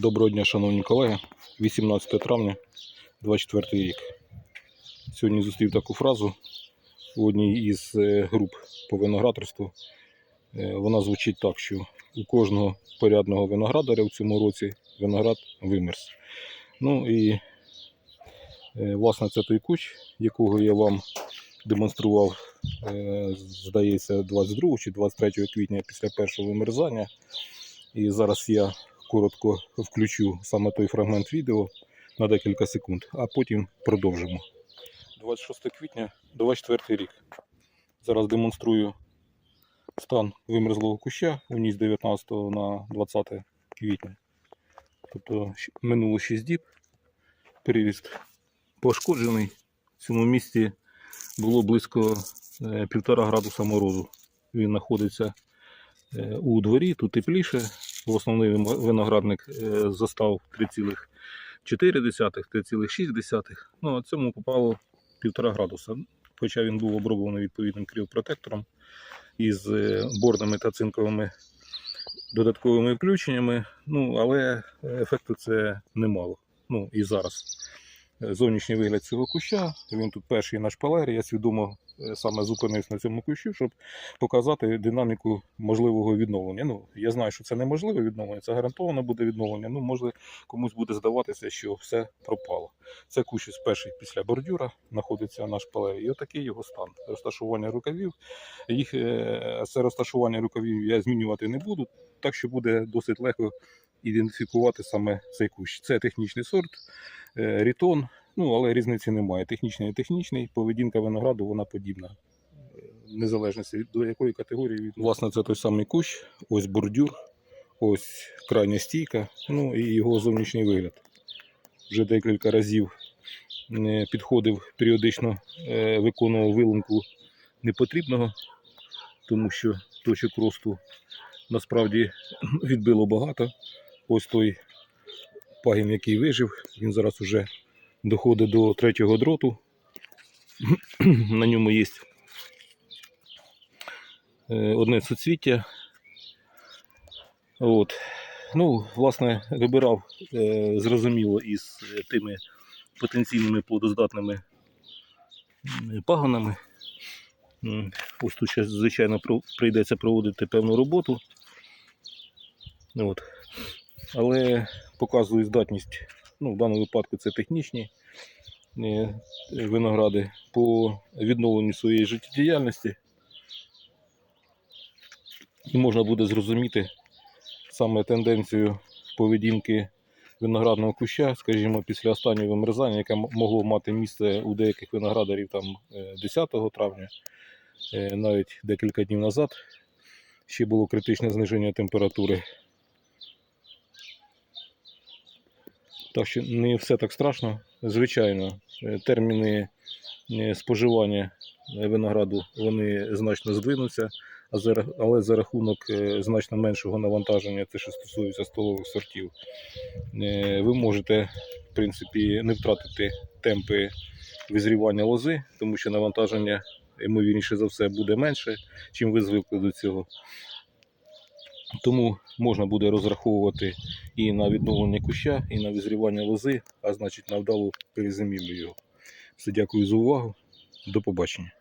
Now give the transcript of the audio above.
Доброго дня, шановні колеги. 18 травня 24 рік. Сьогодні зустрів таку фразу у одній із е, груп по виноградарству. Е, Вона звучить так, що у кожного порядного виноградаря в цьому році виноград вимерз. Ну і е, власне це той кущ, якого я вам демонстрував, здається, 22 чи 23 квітня після першого вимерзання. І зараз я коротко включу саме той фрагмент відео на декілька секунд, а потім продовжимо. 26 квітня, 24 рік. Зараз демонструю стан вимерзлого куща у ніч 19 на 20 квітня. Тобто минуло 6 діб, переріст пошкоджений. В цьому місці було близько е, півтора градуса морозу. Він знаходиться е, у дворі, тут тепліше. Основний виноградник е, застав 3,4, 3,6. Ну, а цьому попало півтора градуса. Хоча він був оброблений відповідним кріопротектором із е, борними та цинковими додатковими включеннями. Ну, але ефекту це немало. Ну і зараз. Е, Зовнішній вигляд цього куща. Він тут перший на шпалері. Я свідомо е, саме зупинився на цьому кущу, щоб показати динаміку можливого відновлення. Ну, я знаю, що це неможливе відновлення, це гарантовано буде відновлення. Ну, може, комусь буде здаватися, що все пропало. Це кущ із перший після бордюра знаходиться на шпалері. І отакий його стан. Розташування рукавів. Їх е, це розташування рукавів я змінювати не буду, так що буде досить легко ідентифікувати саме цей кущ. Це технічний сорт, рітон. Ну, але різниці немає. Технічний і технічний, поведінка винограду вона подібна. Е, Незалежності до якої категорії від. Власне, це той самий кущ, ось бордюр, ось крайня стійка, ну і його зовнішній вигляд. Вже декілька разів е, підходив періодично, е, виконував вилинку непотрібного, тому що точок росту насправді відбило багато. Ось той пагін, який вижив, він зараз уже доходить до третього дроту. На ньому є е, одне суцвіття. От. Ну, власне, вибирав е, зрозуміло із тими потенційними плодоздатними пагонами. Ось тут звичайно, прийдеться проводити певну роботу. От. Але показую здатність, ну, в даному випадку це технічні е, виногради по відновленню своєї життєдіяльності. І можна буде зрозуміти саме тенденцію поведінки виноградного куща, скажімо, після останнього вимерзання, яке могло мати місце у деяких виноградарів там е, 10 травня, е, навіть декілька днів назад. Ще було критичне зниження температури. Так що не все так страшно. Звичайно, е, терміни е, споживання винограду вони значно здвинуться, але за рахунок е, значно меншого навантаження, це що стосується столових сортів, ви можете в принципі не втратити темпи визрівання лози, тому що навантаження, ймовірніше за все, буде менше, чим ви звикли до цього. Тому можна буде розраховувати і на відновлення куща, і на визрівання лози, а значить на вдалу перезимівлю його. Все, дякую за увагу. До побачення.